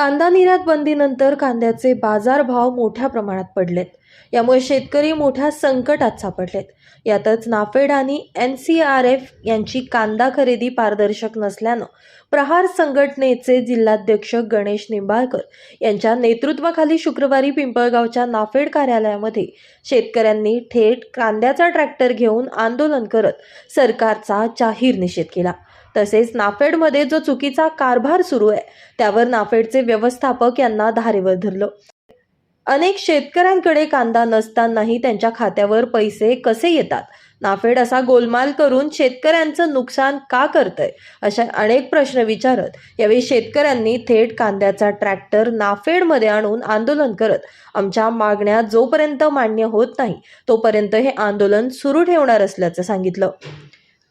कांदा निर्यात बंदीनंतर कांद्याचे बाजारभाव मोठ्या प्रमाणात पडलेत. यामुळे शेतकरी मोठ्या संकटात सापडलेत. यातच नाफेड आणि एन सी आर एफ यांची कांदा खरेदी पारदर्शक नसल्यानं प्रहार संघटनेचे जिल्हाध्यक्ष गणेश निंबाळकर यांच्या नेतृत्वाखाली शुक्रवारी पिंपळगावच्या नाफेड कार्यालयामध्ये शेतकऱ्यांनी थेट कांद्याचा ट्रॅक्टर घेऊन आंदोलन करत सरकारचा जाहीर निषेध केला. तसेच नाफेडमध्ये जो चुकीचा कारभार सुरू आहे त्यावर नाफेडचे व्यवस्थापक यांना धारेवर धरलं. अनेक शेतकऱ्यांकडे कांदा नसतानाही त्यांच्या खात्यावर पैसे कसे येतात? नाफेड असा गोलमाल करून शेतकऱ्यांचं नुकसान का करतंय? अशा अनेक प्रश्न विचारत यावेळी शेतकऱ्यांनी थेट कांद्याचा ट्रॅक्टर नाफेडमध्ये आणून आंदोलन करत आमच्या मागण्या जोपर्यंत मान्य होत नाही तोपर्यंत हे आंदोलन सुरू ठेवणार असल्याचं सांगितलं.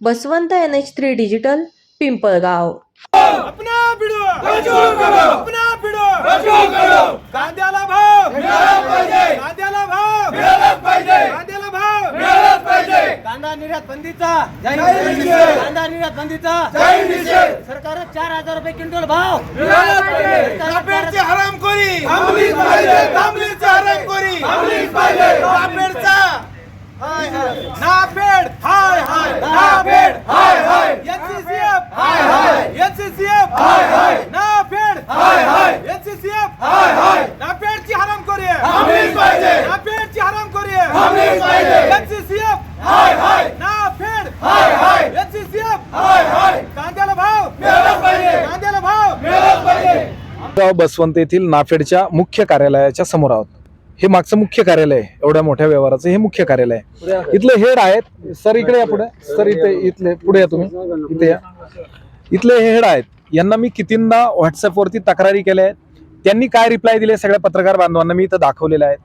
Baswant N H three digital Pimpalgaon. अपना भिडो अपना भिडो कांद्याला भाव कांद्याला भाव कांद्याला भाव. कांदा निर्यात बंदीचा. कांदा निर्यात बंदीचा. सरकार चार हजार रुपये क्विंटल भाव. हरामखोरी थांबलीच पाहिजे. थांबलीच हरामखोरी. नापेड हाय हाय नापेड हाय हाय एचसीसीएफ हाय हाय एचसीसीएफ हाय हाय नापेड हाय हाय एचसीसीएफ हाय हाय नापेडची हरामखोरी आहे थांबलीच पाहिजे नापेडची हरामखोरी आहे थांबलीच पाहिजे एचसीसीएफ हाय हाय नापेड हाय हाय एचसीसीएफ हाय हाय कांद्याला भाव पाहिजे कांद्याला भाव पाहिजे गाव बसवंत येथील नाफेडच्या मुख्य कार्यालयाच्या समोर आहोत हे मागचं मुख्य कार्यालय आहे एवढ्या मोठ्या व्यवहाराचं हे मुख्य कार्यालय आहे. इथले हेड आहेत सर इकडे या पुढे. सर इथे इथले पुढे या तुम्ही. इथे या. इथले हे हेड आहेत. यांना मी कितींदा व्हॉट्सअपवरती तक्रारी केल्या आहेत. त्यांनी काय रिप्लाय दिले सगळ्या पत्रकार बांधवांना मी इथं दाखवलेलं आहे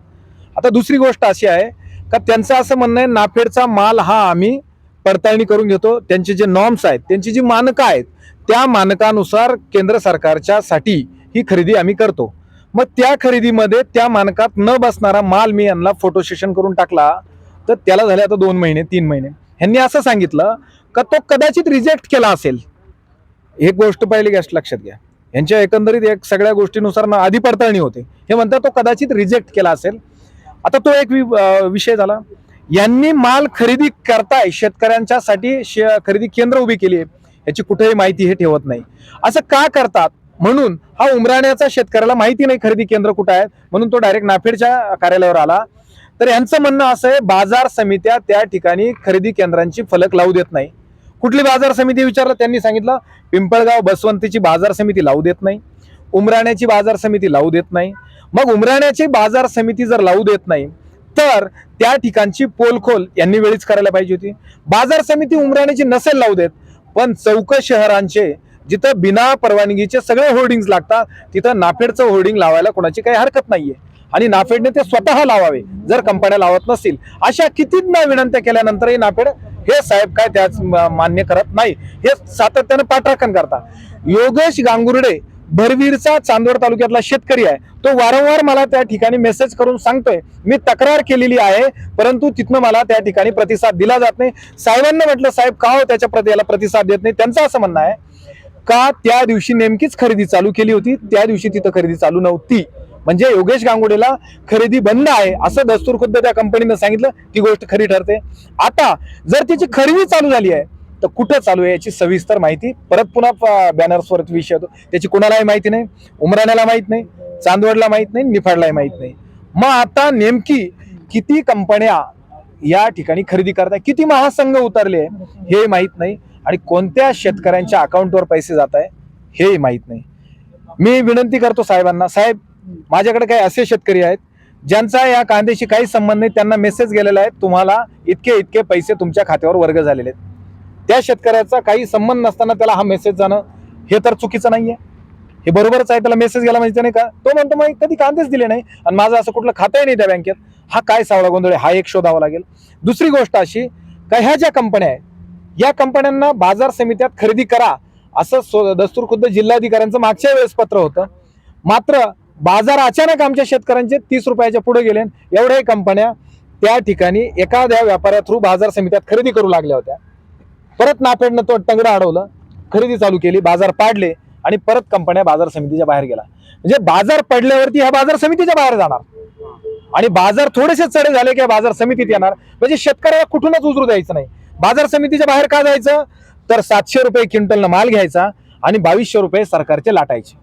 आता दुसरी गोष्ट अशी आहे का त्यांचं असं म्हणणं आहे नाफेडचा माल हा आम्ही पडताळणी करून घेतो. त्यांचे जे नॉर्म्स आहेत त्यांची जी मानकं आहेत त्या मानकानुसार केंद्र सरकारच्या साठी ही खरेदी आम्ही करतो. मग त्या खरेदीमध्ये त्या मानकात न बसणारा माल मी यांना फोटो सेशन करून टाकला. तर त्याला झाले आता दोन महिने तीन महिने. ह्यांनी असं सांगितलं का तो कदाचित रिजेक्ट केला असेल. एक गोष्ट पहिली गोष्ट लक्षात घ्या. यांच्या एकंदरीत एक सगळ्या गोष्टीनुसार ना आधी पडताळणी होते. हे म्हणतात तो कदाचित रिजेक्ट केला असेल. आता तो एक वि- विषय झाला. यांनी माल खरेदी करताय शेतकऱ्यांच्यासाठी शे- खरेदी केंद्र उभी केली आहे. याची कुठेही माहिती हे ठेवत नाही. असं का करतात? म्हणून हा उमराण्याचा शेतकऱ्याला माहिती नाही खरेदी केंद्र कुठं आहे म्हणून तो डायरेक्ट नाफेडच्या कार्यालयावर आला. तर यांचं म्हणणं असं आहे बाजार समित्या त्या ठिकाणी खरेदी केंद्रांची फलक लावू देत नाही. कुठली बाजार समिती विचारलं? त्यांनी सांगितलं पिंपळगाव बसवंतीची बाजार समिती लावू देत नाही. उमराण्याची बाजार समिती लावू देत नाही. मग उमराण्याची बाजार समिती जर लावू देत नाही तर त्या ठिकाणची पोलखोल यांनी वेळीच करायला पाहिजे होती. बाजार समिती उमराण्याची नसेल लावू देत पण चौक शहरांचे जिथं बिना परवानगीचे सगळे होर्डिंग्स लागतात तिथं नाफेडचं होर्डिंग लावायला कोणाची काही हरकत नाहीये. आणि नाफेडने ते स्वतः लावावे जर कंपन्या लावत नसतील. अशा कितींना विनंत्या केल्यानंतरही नाफेड हे साहेब काय त्याच मान्य करत नाही. हे सातत्यानं पाठराखण करता योगेश गांगुर्डे भरवीरचा चांदवड तालुक्यातला शेतकरी आहे. तो वारंवार मला त्या ठिकाणी मेसेज करून सांगतोय मी तक्रार केलेली आहे परंतु तिथनं मला त्या ठिकाणी प्रतिसाद दिला जात नाही. साहेबांना म्हटलं साहेब का हो त्याच्या प्रति याला प्रतिसाद देत नाही? त्यांचं असं म्हणणं आहे का त्या दिवशी नेमकीच खरेदी चालू केली होती? त्या दिवशी तिथं खरेदी चालू नव्हती. म्हणजे योगेश गांगुडेला खरेदी बंद आहे असं दस्तूर खुद्द त्या कंपनीनं सांगितलं ती गोष्ट खरी ठरते. आता जर तिची खरेदी चालू झाली आहे तर कुठं चालू आहे याची सविस्तर माहिती? परत पुन्हा बॅनर्सवर विषय होतो. त्याची कोणालाही माहिती नाही उमराण्याला माहीत नाही चांदवडला माहीत नाही निफाडलाही माहीत नाही. मग आता नेमकी किती कंपन्या या ठिकाणी खरेदी करताय? किती महासंघ उतरले? हे माहीत नाही. आणि कोणत्या शेतकऱ्यांच्या अकाउंटवर पैसे जात आहे हेही माहीत नाही. मी विनंती करतो साहेबांना साहेब माझ्याकडे काही असे शेतकरी आहेत ज्यांचा या कांद्याशी काही संबंध नाही त्यांना मेसेज गेलेला आहे तुम्हाला इतके इतके पैसे तुमच्या खात्यावर वर्ग झालेले आहेत. त्या शेतकऱ्याचा काही संबंध नसताना त्याला हा मेसेज जाणं हे तर चुकीचं नाहीये. हे बरोबरच आहे त्याला मेसेज गेला म्हणजे नाही का तो म्हणतो मग कधी कांदेच दिले नाही? आणि माझं असं कुठलं खातंही नाही त्या बँकेत हा काय सावळा गोंधळ हा एक शोधावा लागेल. दुसरी गोष्ट अशी का ह्या ज्या कंपन्या आहेत या कंपन्यांना बाजार समित्यात खरेदी करा असं सो- दस्तूर खुद्द जिल्हाधिकाऱ्यांचं मागच्या वेळेस पत्र होतं. मात्र बाजार अचानक आमच्या शेतकऱ्यांचे तीस रुपयाच्या पुढे गेले एवढ्याही कंपन्या त्या ठिकाणी एखाद्या व्यापाऱ्या थ्रू बाजार समित्यात खरेदी करू लागल्या होत्या. परत नाफेडनं तो तंगडं अडवलं खरेदी चालू केली बाजार पाडले आणि परत कंपन्या बाजार समितीच्या बाहेर गेला. म्हणजे बाजार पडल्यावरती ह्या बाजार समितीच्या बाहेर जाणार. आणि बाजार थोडेसे चढे झाले की बाजार समितीत येणार. म्हणजे शेतकऱ्याला कुठूनच उजरू द्यायचं नाही. बाजार समितीच्या बाहेर का जायचं? तर सातशे रुपये क्विंटलनं माल घ्यायचा आणि बावीसशे रुपये सरकारचे लाटायचे.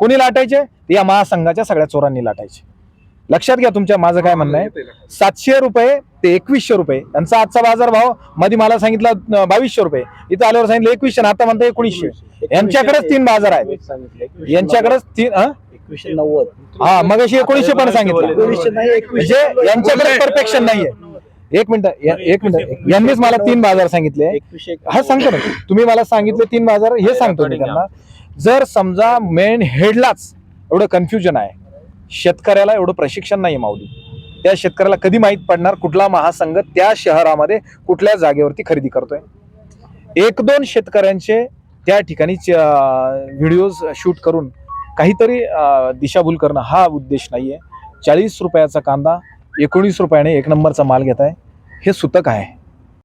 कोणी लाटायचे? या महासंघाच्या सगळ्या चोरांनी लाटायचे. लक्षात घ्या तुमच्या माझं काय म्हणणं आहे? सातशे रुपये ते एकवीसशे रुपये. यांचा आजचा बाजार भावमध्ये मला सांगितलं बावीसशे रुपये. इथं आल्यावर सांगितलं एकवीसशे आता म्हणता एकोणीसशे. यांच्याकडेच तीन बाजार आहेत. यांच्याकडेच तीन? एकवीसशे नव्वद. हा मग अशी एकोणीसशे पण सांगितलं. म्हणजे यांच्याकडे परफेक्शन नाहीये. एक मिनिट एक मिनिट. यांनीच मला तीन बाजार सांगितले. हा सांगतो ना. तुम्ही मला सांगितले तीन बाजार हे सांगतो मी त्यांना. जर समजा मेन हेडलाच एवढं कन्फ्युजन आहे शेतकऱ्याला एवढं प्रशिक्षण नाही माऊली. त्या शेतकऱ्याला कधी माहीत पडणार कुठला महासंघ त्या शहरामध्ये कुठल्या जागेवरती खरेदी करतोय? एक दोन शेतकऱ्यांचे त्या ठिकाणी व्हिडिओज शूट करून काहीतरी दिशाभूल करणं हा उद्देश नाहीये. चाळीस रुपयाचा कांदा एकोणीस रुपयाने एक नंबरचा माल घेत आहे हे सुतक आहे.